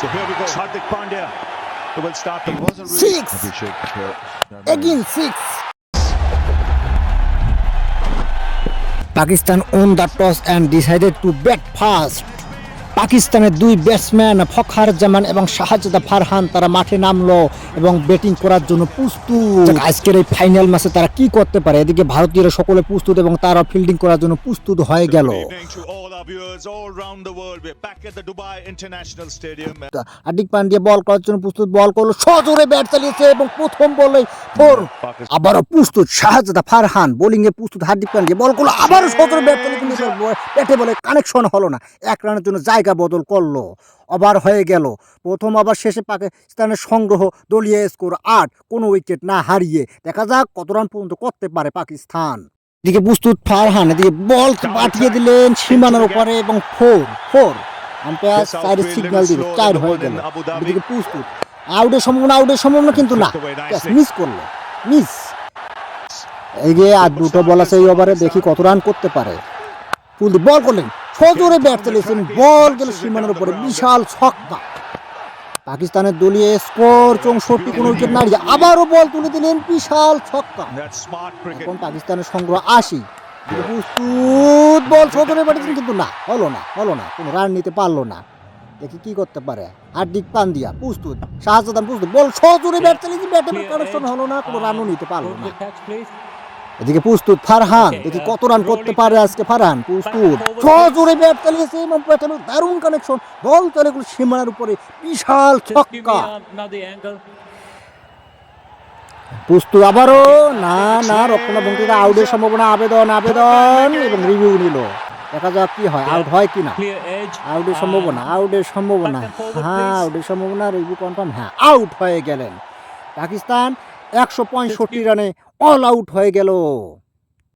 So here we go. Hardik Pandya who will start He wasn't really Six. Again six. Pakistan owned the toss and decided to bat first পাকিস্তানের দুই batsman ফখার জামান এবং শাহজাদা ফারহান তারা মাঠে নামলো এবং batting করার জন্য প্রস্তুত। আজকের এই ফাইনাল ম্যাচে তারা কি করতে পারে? এদিকে ভারতীয়রা সকলে প্রস্তুত এবং তারা ফিল্ডিং করার জন্য প্রস্তুত হয়ে গেল. হার্দিক পান্ডিয়া বল করার জন্য প্রস্তুত বল করল সজোরে ব্যাট চালিয়েছে এবং প্রথম বলে ফোর আবারও প্রস্তুত শাহজাদা ফারহান বোলিং এ প্রস্তুত হার্দিক পান্ডিয়া বল করল আবারও সজোরে ব্যাট চালিয়ে ব্যাটে বলে কানেকশন হলো না। এক রানের জন্য জায়গা বদল করল। ওভার হয়ে গেল। প্রথম ওভার শেষে পাকিস্তানের সংগ্রহ দলীয় স্কোর আট। কোনো উইকেট না হারিয়ে দেখা যাক কত রান পর্যন্ত করতে পারে পাকিস্তান। এদিকে প্রস্তুত ফারহান এদিকে বল পাঠিয়ে দিলেন সীমানার উপরে এবং ফোর ফোর। আম্পায়ার সিগন্যাল দিল চার হয়ে গেল। এদিকে প্রস্তুত। আউটের সম্ভাবনা আউটের সম্ভাবনা কিন্তু না। মিস করল। মিস এই যে আর দুটো বল আছে এই ওভারে দেখি কত রান করতে পারে। ফুল বল করলেন। সজোরে ব্যাট চালিয়েছেন বল গেল সীমানার উপরে বিশাল ছক্কা। পাকিস্তানের দলীয় স্কোর চৌষট্টি কোনো উইকেট না আবারও বল তুলে দিলেন বিশাল ছক্কা. এখন পাকিস্তানের সংগ্রহ আশি। প্রস্তুত বল সজোরে পাঠিয়েছেন কিন্তু না হলো না হলো না কোনো রান নিতে পারল না। দেখি কি করতে পারে। হার্দিক পান্ডিয়া প্রস্তুত শাহজাদান প্রস্তুত বল সজোরে ব্যাট চালিয়েছে ব্যাটে কানেকশন হলো না কোনো রানও নিতে পারল না। এদিকে প্রস্তুত ফারহান। দেখি কত রান করতে পারে আজকে ফারহান। প্রস্তুত। সজোরে ব্যাট চালিয়েছে এবং ব্যাটে দারুণ কানেকশন বল চলে গেল সীমানার উপরে। বিশাল ছক্কা। প্রস্তুত আবারও। না না রক্ষণাভঙ্গিতে আউটের সম্ভাবনা আবেদন আবেদন এবং রিভিউ নিল। দেখা যাক কি হয়। আউট হয় কি না আউটের সম্ভাবনা আউটের সম্ভাবনা। হ্যাঁ আউটের সম্ভাবনা রিভিউ কনফার্ম হ্যাঁ আউট হয়ে গেলেন। পাকিস্তান একশো পঁয়ষট্টি রানে অল আউট হয়ে গেল।